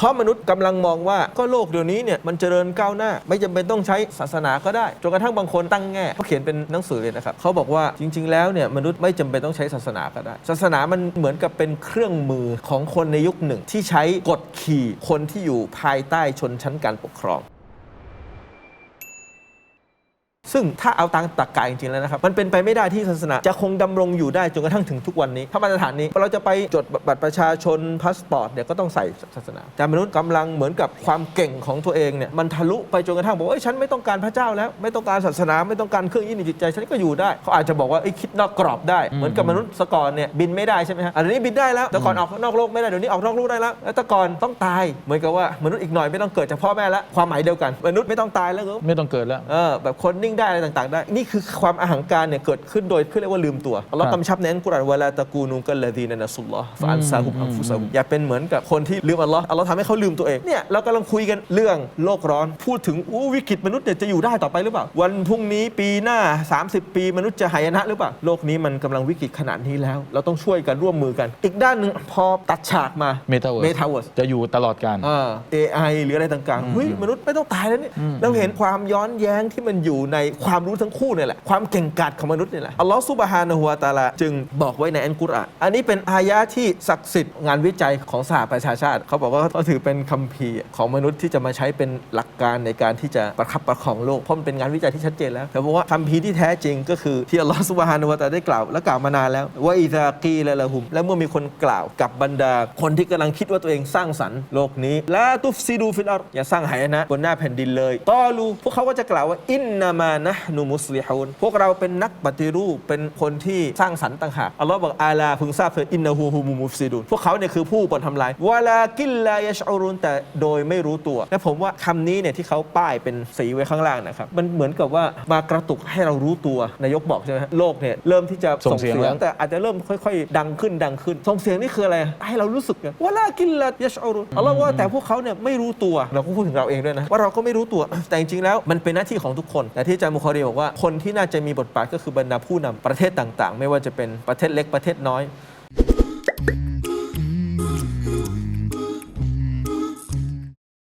เพราะมนุษย์กำลังมองว่าก็โลกเดี๋ยวนี้เนี่ยมันเจริญก้าวหน้า ไม่จำเป็นต้องใช้ศาสนาก็ได้จนกระทั่งบางคนตั้งแง่เขาเขียนเป็นหนังสือเลยนะครับเขาบอกว่าจริง ๆ แล้วเนี่ยมนุษย์ไม่จำเป็นต้องใช้ศาสนาก็ได้ ศาสนามันเหมือนกับเป็นเครื่องมือของคนในยุคหนึ่ง ที่ใช้กดขี่คนที่อยู่ภายใต้ชนชั้นการปกครอง ซึ่งถ้าเอาตามตรรกะจริงๆแล้วนะครับ มันเป็นไปไม่ได้ที่ศาสนาจะคงดำรงอยู่ได้จนกระทั่งถึงทุกวันนี้ ถ้ามาตรฐานนี้เราจะไปจดบัตรประชาชนพาสปอร์ตเนี่ยก็ต้องใส่ศาสนาแต่มนุษย์กำลังเหมือนกับความเก่งของตัวเองเนี่ยมันทะลุไปจนกระทั่งบอกว่าเอ้ยฉันไม่ต้องการพระเจ้าแล้วไม่ต้องการศาสนาไม่ต้องการเครื่องยึดเหนี่ยวจิตใจฉันก็อยู่ได้เขาอาจจะบอกว่าเอ้ยคิดนอกกรอบได้เหมือนกับมนุษย์สก่อนเนี่ยบินไม่ได้ใช่ไหมฮะอันนี้บินได้แล้วแต่ก่อนออกนอกโลกไม่ได้เดี๋ยวนี้ออกนอกโลกได้แล้วแล้วแต่ก่อนต้องตายเหมือนกับว่ามนุษย์อีกหน่อยไม่ต้องเกิดจากพ่อแม่แล้วความหมายเดียวกัน มนุษย์ไม่ต้องตายแล้วก็ไม่ต้องเกิดแล้วเออแบบคนนิ่งได้อะไรต่างๆได้ นี่คือความอาหังการเนี่ยเกิดขึ้นโดยที่เรียกว่าลืมตัวอัลลอฮ์ครับกำชับในอัลกุรอานวะลาตะกูนูกัลลดีนนะสุลลอฮ์ฟะอันซาฮุมอันฟุซาฮุมอย่าเป็นเหมือนกับคนที่ลืมอัลลอฮ์อัลลอฮ์ทำให้เขาลืมตัวเองเนี่ยเรากำลังคุยกันเรื่องโลกร้อน พูดถึงอู้วิกฤตมนุษย์เนี่ยจะอยู่ได้ต่อไปหรือเปล่า วันพรุ่งนี้ปีหน้า 30 ปีมนุษย์จะหายนะหรือเปล่าโลกนี้มันกำลังวิกฤตขนาดนี้แล้ว เราต้องช่วยกันร่วมมือกัน อีกด้านหนึ่งพอตัดฉากมา Metaverse เมทาเวิร์สจะอยู่ตลอดการอ่า AI หรืออะไรต่างๆเฮ้ยมนุษย์ไม่ต้องตายแล้วเนี่ยเราเห็นความย้อนแย้งที่มันอยู่ในความรู้ทั้งคู่เนี่ยแหละความเก่งกาจของมนุษย์เนี่ยแหละอัลลอฮฺซุบฮานะฮูวะตาลาจึงบอกไว้ในอันกุรอานอันนี้เป็นอายะที่ศักดิ์สิทธิ์งานวิจัยของสหประชาชาติ เขาบอกว่าเขาถือเป็นคัมภีร์ของมนุษย์ที่จะมาใช้เป็นหลักการในการที่จะประคับประคองโลกเพราะมันเป็นงานวิจัยที่ชัดเจนแล้วแต่บอกว่าคัมภีร์ที่แท้จริงก็คือที่อัลลอฮฺซุบฮานะฮูวะตาลาได้กล่าวและกล่าวมานานแล้วว่าอิซากีและละหุม และเมื่อมีคนกล่าวกับบรรดา คนที่กำลังคิดว่าตัวเองสร้างสรรค์โลกนี้และตุฟซีดูฟิลอร์อย่าสร้างหายนะบนหน้าแผ่นดินเลยตอลูพวกเขาก็จะกล่าวว่าอินนามานะฮ์นุมุสลิฮูนพวกเราเป็นนักปฏิรูปเป็นคนที่สร้างสรรค์ต่างหากอัลลอฮ์บอกอาลาพึงทราบเถิดอินนาฮูฮูมุมุฟซิดูนพวกเขาเนี่ยคือผู้บ่นทำลายวะลากินลายชอรุนแต่โดยไม่รู้ตัว และผมว่าคำนี้เนี่ยที่เขาป้ายเป็นสีไว้ข้างล่างนะครับ มันเหมือนกับว่ามากระตุกให้เรารู้ตัวนายกบอกใช่ไหมฮะโลกเนี่ยเริ่มที่จะส่งเสียงแล้วแต่อาจจะเริ่มค่อย ๆ ดังขึ้นดังขึ้น ส่งเสียงนี่คืออะไร ให้เรารู้สึกไงว่าลากินละยชอรุนอัลลอฮ์ว่าแต่พวกเขาเนี่ยไม่รู้ตัวเราก็พูดถึงเราเองด้วยนะว่าเราก็ไม่รู้ตัวแต่จริงๆแล้วมันเป็นหน้าที่ของทุกคนแต่ที่อาจารย์มุคอรีบอกว่าคนที่น่าจะมีบทบาทก็คือบรรดาผู้นำประเทศต่างๆ ไม่ว่าจะเป็นประเทศเล็กประเทศน้อย